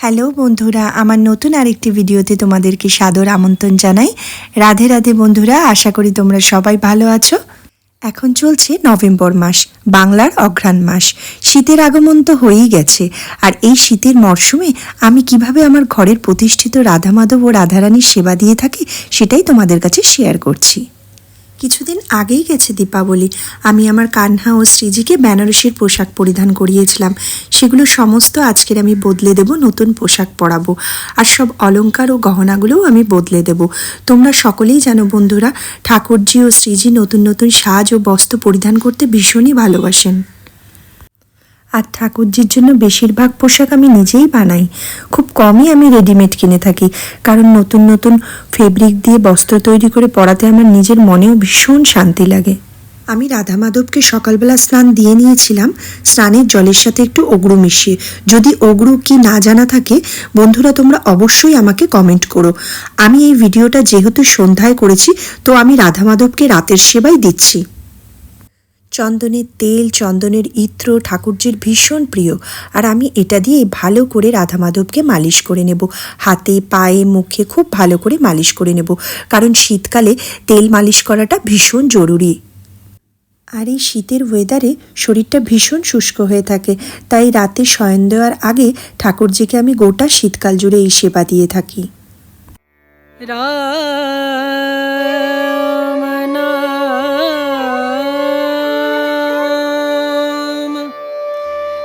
Hello বন্ধুরা, আমার নতুন আরেকটি ভিডিওতে তোমাদেরকে সাদর আমন্ত্রণ জানাই। রাধে রাধে বন্ধুরা, আশা করি তোমরা সবাই ভালো আছো। এখন চলছে নভেম্বর মাস, বাংলার অঘ্রাণ মাস। শীতের আগমন তো হয়েই গেছে, আর এই শীতের মরশুমে আমি কীভাবে আমার ঘরের প্রতিষ্ঠিত রাধা মাধব ও রাধারানীর সেবা দিয়ে থাকি সেটাই তোমাদের কাছে শেয়ার করছি। কিছুদিন আগেই গেছে দীপাবলি। আমি আমার কান্হা ও শ্রীজিকে বেনারসির পোশাক পরিধান করিয়েছিলাম। সেগুলো সমস্ত আজকের আমি বদলে দেব, নতুন পোশাক পরাবো। আর সব অলঙ্কার ও গহনাগুলোও আমি বদলে দেব। তোমরা সকলেই জানো বন্ধুরা, ঠাকুরজি ও শ্রীজি নতুন নতুন সাজ ও বস্ত্র পরিধান করতে ভীষণই ভালোবাসেন। আর ঠাকুরজির জন্য বেশিরভাগ পোশাক আমি নিজেই বানাই। খুব কমই আমি রেডিমেড কিনে থাকি। কারণ নতুন নতুন ফেব্রিক দিয়ে বস্ত্র তৈরি করে পরাতে আমার নিজের মনেও ভীষণ শান্তি লাগে। আমি রাধা মাধবকে সকালবেলা স্নান দিয়ে নিয়েছিলাম। স্নানের জলের সাথে একটু অগ্রু মিশিয়ে। যদি অগ্রু কি না জানা থাকে, বন্ধুরা তোমরা অবশ্যই আমাকে কমেন্ট করো। আমি এই ভিডিওটা যেহেতু সন্ধ্যায় করেছি, তো আমি রাধা মাধবকে রাতের সেবাই দিচ্ছি। চন্দনের তেল, চন্দনের ইত্র, ঠাকুরজির ভীষণ প্রিয়। আর আমি এটা দিয়ে ভালো করে রাধা মাধবকে মালিশ করে নেব। হাতে, পায়ে, মুখে খুব ভালো করে মালিশ করে নেব। কারণ শীতকালে তেল মালিশ করাটা ভীষণ জরুরি। আর এই শীতের ওয়েদারে শরীরটা ভীষণ শুষ্ক হয়ে থাকে। তাই রাতে শয়ন দেওয়ার আগে ঠাকুরজিকে আমি গোটা শীতকাল জুড়ে এই সেবা দিয়ে থাকি। राम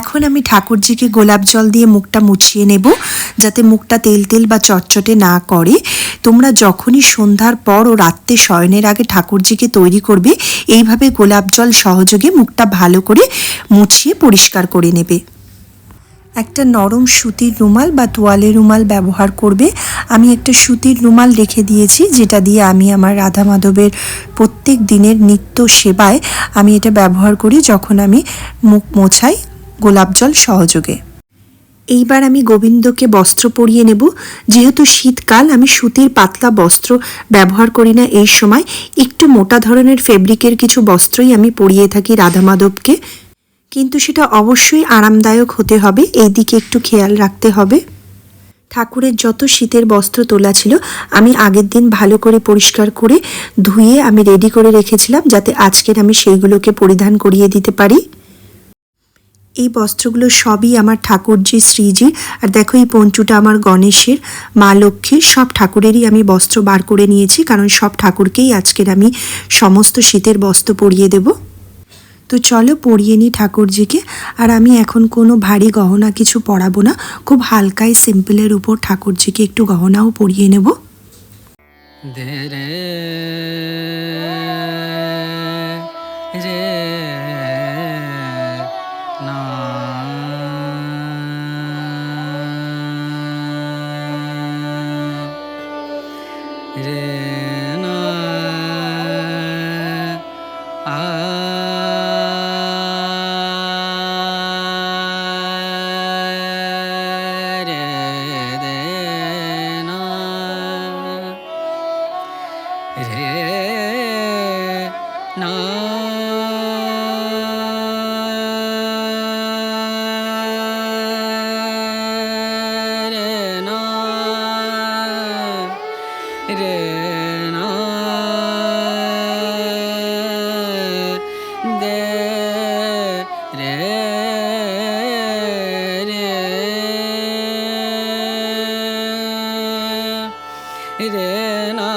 এখন আমি ঠাকুরজিকে গোলাপ জল দিয়ে মুখটা মুছিয়ে নেব যাতে মুখটা তেল তেল বা চটচটে না করে। তোমরা যখনই সন্ধ্যার পর ও রাত্রে শয়নের আগে ঠাকুরজিকে তৈরি করবে, এইভাবে গোলাপ জল সহযোগে মুখটা ভালো করে মুছিয়ে পরিষ্কার করে নেবে। একটা নরম সুতির রুমাল বা তোয়ালে রুমাল ব্যবহার করবে। আমি একটা সুতির রুমাল রেখে দিয়েছি, যেটা দিয়ে আমি আমার রাধা মাধবের প্রত্যেক দিনের নিত্য সেবায় আমি এটা ব্যবহার করি যখন আমি মুখ মোছাই গোলাপ জল সহযোগে। এইবার আমি গোবিন্দকে বস্ত্র পরিয়ে নেব। যেহেতু শীতকাল, আমি সুতির পাতলা বস্ত্র ব্যবহার করি না এই সময়। একটু মোটা ধরনের ফেব্রিকের কিছু বস্ত্রই আমি পরিয়ে থাকি রাধা মাধবকে কিন্তু সেটা অবশ্যই আরামদায়ক হতে হবে। এই দিকে একটু খেয়াল রাখতে হবে। ঠাকুরের যত শীতের বস্ত্র তোলা ছিল, আমি আগের দিন ভালো করে পরিষ্কার করে ধুয়ে আমি রেডি করে রেখেছিলাম, যাতে আজকের আমি সেইগুলোকে পরিধান করিয়ে দিতে পারি। এই বস্ত্রগুলো সবই আমার ঠাকুরজি, শ্রীজি, আর দেখো এই পঞ্চুটা আমার গণেশের, মা লক্ষ্মীর, সব ঠাকুরেরই আমি বস্ত্র বার করে নিয়েছি, কারণ সব ঠাকুরকেই আজকের আমি সমস্ত শীতের বস্ত্র পরিয়ে দেব। তো চলো পরিয়ে নিই ঠাকুরজিকে, আর আমি এখন কোনো ভারী গহনা কিছু পরাবো না, খুব হালকাই সিম্পলের উপর ঠাকুরজিকে একটু গহনাও পরিয়ে নেব। রে না রে না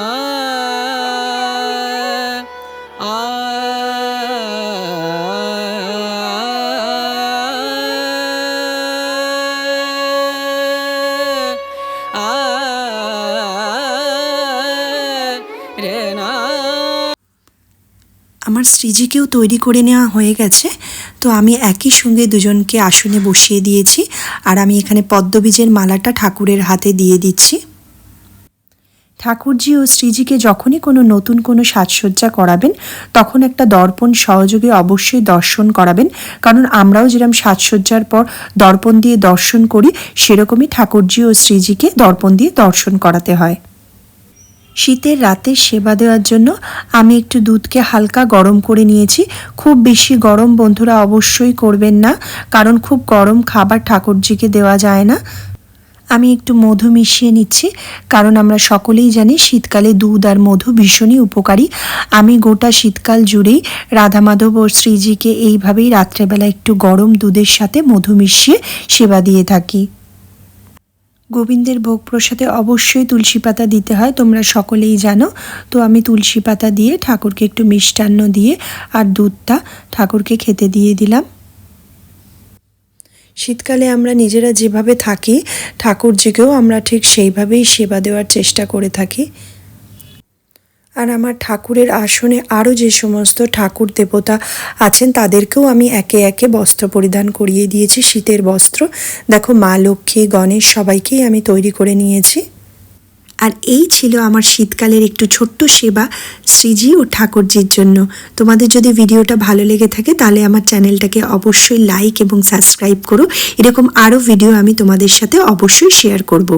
আমার শ্রীজিকেও তৈরি করে নেওয়া হয়ে গেছে তো আমি একই সঙ্গে দুজনকে আসনে বসিয়ে দিয়েছি আর আমি এখানে পদ্মবীজের মালাটা ঠাকুরের হাতে দিয়ে দিচ্ছি ঠাকুরজি ও শ্রীজিকে যখনই কোনো নতুন কোনো সাজসজ্জা করাবেন, তখন একটা দর্পণ সহযোগে অবশ্যই দর্শন করাবেন। কারণ আমরাও যেরকম সাজসজ্জার পর দর্পণ দিয়ে দর্শন করি, সেরকমই ঠাকুরজি ও শ্রীজিকে দর্পণ দিয়ে দর্শন করাতে হয়। শীতের রাতে সেবা দেওয়ার জন্য আমি একটু দুধকে হালকা গরম করে নিয়েছি। খুব বেশি গরম বন্ধুরা অবশ্যই করবেন না, কারণ খুব গরম খাবার ঠাকুরজিকে দেওয়া যায় না। আমি একটু মধু মিশিয়ে নিচ্ছি, কারণ আমরা সকলেই জানি শীতকালে দুধ আর মধু ভীষণই উপকারী। আমি গোটা শীতকাল জুড়েই রাধা মাধব ও শ্রীজিকে এইভাবেই রাত্রেবেলা একটু গরম দুধের সাথে মধু মিশিয়ে সেবা দিয়ে থাকি। গোবিন্দের ভোগ প্রসাদে অবশ্যই তুলসী পাতা দিতে হয়, তোমরা সকলেই জানো। তো আমি তুলসী পাতা দিয়ে ঠাকুরকে একটু মিষ্টান্ন দিয়ে আর দুধটা ঠাকুরকে খেতে দিয়ে দিলাম। শীতকালে আমরা নিজেরা যেভাবে থাকি ঠাকুরজিকেও আমরা ঠিক সেইভাবেই সেবা দেওয়ার চেষ্টা করে থাকি। আর আমার ঠাকুরের আসনে আরও যে সমস্ত ঠাকুর দেবতা আছেন, তাদেরকেও আমি একে একে বস্ত্র পরিধান করিয়ে দিয়েছি, শীতের বস্ত্র। দেখো মা লক্ষ্মী, গণেশ সবাইকেই আমি তৈরি করে নিয়েছি। আর এই ছিল আমার শীতকালের একটু ছোট্ট সেবা শ্রীজি ও ঠাকুরজির জন্য। তোমাদের যদি ভিডিওটা ভালো লেগে থাকে, তাহলে আমার চ্যানেলটাকে অবশ্যই লাইক এবং সাবস্ক্রাইব করো। এরকম আরও ভিডিও আমি তোমাদের সাথে অবশ্যই শেয়ার করব।